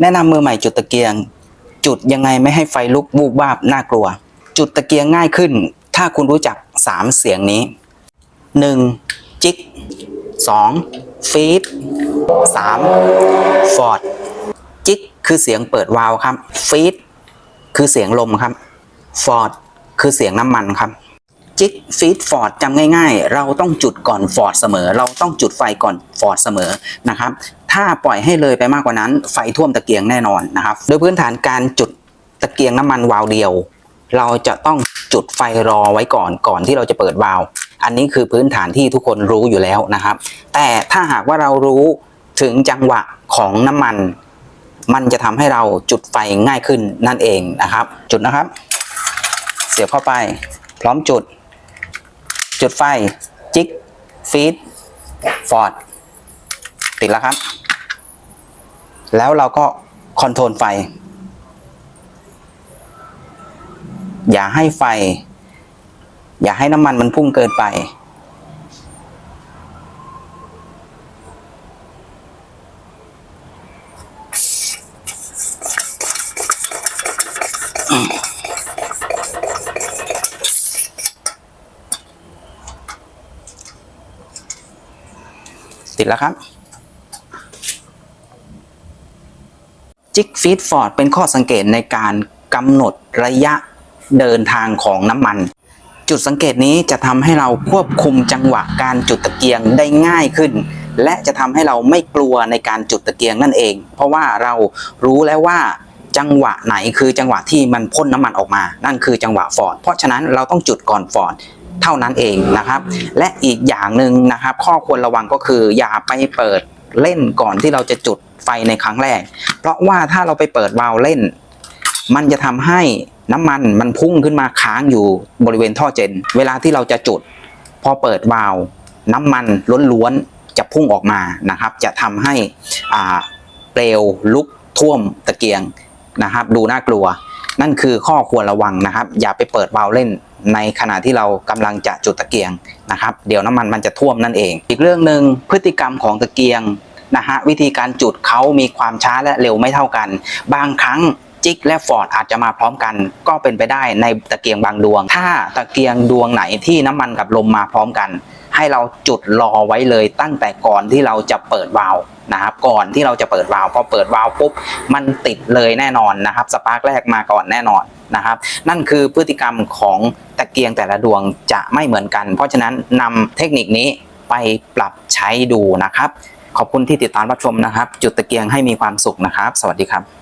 แนะนำมือใหม่จุดตะเกียง จุดยังไงไม่ให้ไฟลุกวูบวาบน่ากลัว จุดตะเกียงง่ายขึ้น ถ้าคุณรู้จัก 3 เสียงนี้ 1. จิก 2. ฟีด 3. ฟอร์ดจิกคือเสียงเปิดวาล์วครับฟีดคือเสียงลมครับฟอร์ดคือเสียงน้ำมันครับจิกฟีดฟอร์ดจำง่ายๆ เราต้องจุดก่อนฟอร์ดเสมอ เราต้องจุดไฟก่อนฟอร์ดเสมอนะครับ ถ้าปล่อยให้เลยไปมากกว่านั้น ไฟท่วมตะเกียงแน่นอนนะครับ โดยพื้นฐานการจุดตะเกียงน้ำมันวาล์วเดียว เราจะต้องจุดไฟรอไว้ก่อนก่อนที่เราจะเปิดวาล์วอันนี้คือพื้นฐานที่ทุกคนรู้อยู่แล้วนะครับ แต่ถ้าหากว่าเรารู้ถึงจังหวะของน้ำมัน มันจะทำให้เราจุดไฟง่ายขึ้นนั่นเองนะครับ จุดนะครับ เสียบเข้าไป พร้อมจุด จุดไฟจิกฟีดฟอร์ดติดแล้วครับ แล้วเราก็คอนโทรลไฟ อย่าให้ไฟ อย่าให้น้ำมันมันพุ่งเกินไป ติดแล้วครับ จิกฟีดฟอร์ดเป็นข้อสังเกตในการกำหนดระยะเดินทางของน้ำมัน จุดสังเกตนี้จะทำให้เราควบคุมจังหวะการจุดตะเกียงได้ง่ายขึ้น และจะทำให้เราไม่กลัวในการจุดตะเกียงนั่นเอง เพราะว่าเรารู้แล้วว่าจังหวะไหนคือจังหวะที่มันพ่นน้ำมันออกมา นั่นคือจังหวะฟอร์ดเพราะฉะนั้นเราต้องจุดก่อนฟอร์ดเท่านั้นเองนะครับ และอีกอย่างหนึ่งนะครับ ข้อควรระวังก็คืออย่าไปเปิด เล่นก่อนที่เราจะจุดไฟในครั้งแรก เพราะว่าถ้าเราไปเปิดวาล์วเล่น มันจะทำให้น้ำมันมันพุ่งขึ้นมาค้างอยู่บริเวณท่อเจน เวลาที่เราจะจุด พอเปิดวาล์วน้ำมันล้วนๆจะพุ่งออกมานะครับ จะทำให้เปลวลุกท่วมตะเกียงนะครับ ดูน่ากลัว นั่นคือข้อควรระวังนะครับ อย่าไปเปิดวาล์วเล่นในขณะที่เรากำลังจะจุดตะเกียงนะครับ เดี๋ยวน้ำมันมันจะท่วมนั่นเอง อีกเรื่องหนึ่งพฤติกรรมของตะเกียงนะฮะวิธีการจุดเขามีความช้าและเร็วไม่เท่ากัน บางครั้งจิกและฟอร์ดอาจจะมาพร้อมกัน ก็เป็นไปได้ในตะเกียงบางดวง ถ้าตะเกียงดวงไหนที่น้ำมันกับลมมาพร้อมกัน ให้เราจุดรอไว้เลยตั้งแต่ก่อนที่เราจะเปิดวาล์วนะครับก่อนที่เราจะเปิดวาล์วพอเปิดวาล์วปุ๊บมันติดเลยแน่นอนนะครับสปาร์กแรกมาก่อนแน่นอนนะครับ นั่นคือพฤติกรรมของตะเกียงแต่ละดวงจะไม่เหมือนกัน เพราะฉะนั้นนำเทคนิคนี้ไปปรับใช้ดูนะครับ ขอบคุณที่ติดตามรับชมนะครับ จุดตะเกียงให้มีความสุขนะครับ สวัสดีครับ